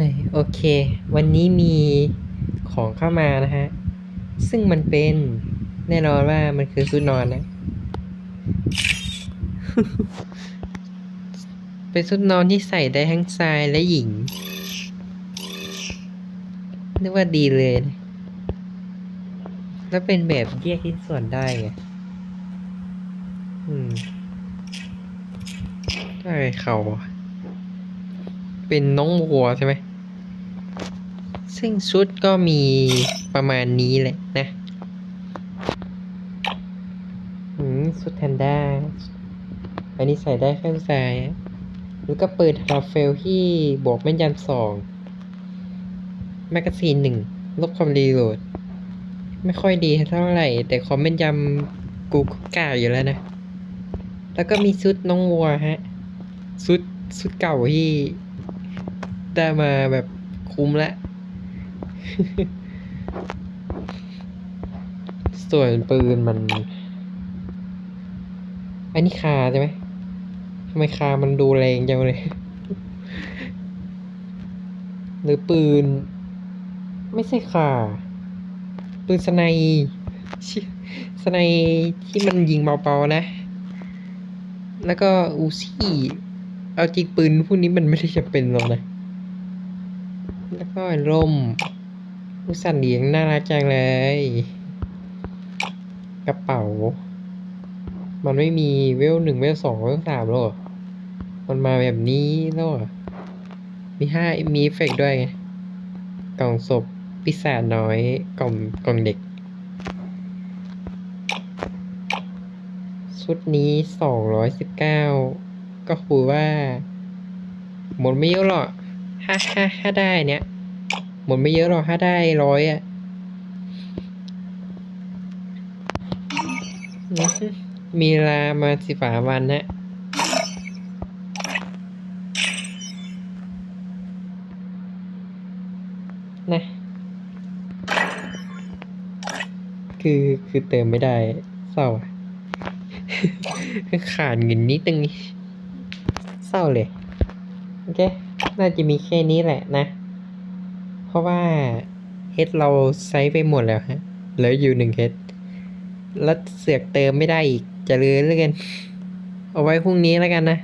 ยโอเค วันนี้มีของเข้ามานะฮะ ซึ่งมันเป็นแน่นอนว่ามันคือชุดนอนนะ เป็นชุดนอนที่ใส่ได้ทั้งชายและหญิงนึกว่าดีเลยนะแล้วเป็นแบบแยกชิ้นส่วนได้ไง อืม ได้เขาอะ เป็นน้องวัวใช่ไหม ซึ่งชุดก็มีประมาณนี้แหละนะอืมชุดแพนด้า อันนี้ใส่ได้ข้างซ้าย แล้วก็เปิดราเฟลที่บวกแม่นยำสองแมกกาซีนหนึ่งลบความรีโหลด ไม่ค่อยดีเท่าไหร่ แต่ความแม่นยำกูก็กล้าอยู่แล้วนะ แล้วก็มีชุดน้องวัวฮะชุดชุดเก่าที่ ได้มาแบบคุ้มละส่วนปืนมัน อันนี้คาใช่ไหมทำไมคามันดูแรงจังเลย หรือปืน ไม่ใช่คาปืนสไนสไนที่มันยิงเบาๆนะ แล้วก็อูซี่ เอาจริงปืนพวกนี้มันไม่ได้จำเป็นหรอกนะ แล้วก็ร่มอุสันเลี้ยงน่ารักจังเลย กระเป๋า มันไม่มีเวลหนึ่งเวลสองเวลสามหรอกมันมาแบบนี้แล้วเหรอ มีห้ามีเอฟเฟกต์ด้วยไง กล่องศพปีศาจน้อยกล่องกล่องเด็ก ชุดนี้สองร้อยสิบเก้าก็คือว่า หมดไม่เยอะหรอก ถ้าถ้าถ้าได้เนี่ย หมดไม่เยอะหรอกถ้าได้ร้อยอะมีเวลามาสิบสาวันนะนะคือคือเติมไม่ได้เศร้าอะขาดเงินนิดนึงเศร้าเลย โอเค น่าจะมีแค่นี้แหละนะ เพราะว่าเฮดเราใช้ไปหมดแล้วฮะ เหลืออยู่หนึ่งเฮดแล้วเสือกเติมไม่ได้อีกจะเลยแล้วกันเอาไว้พรุ่งนี้แล้วกันนะ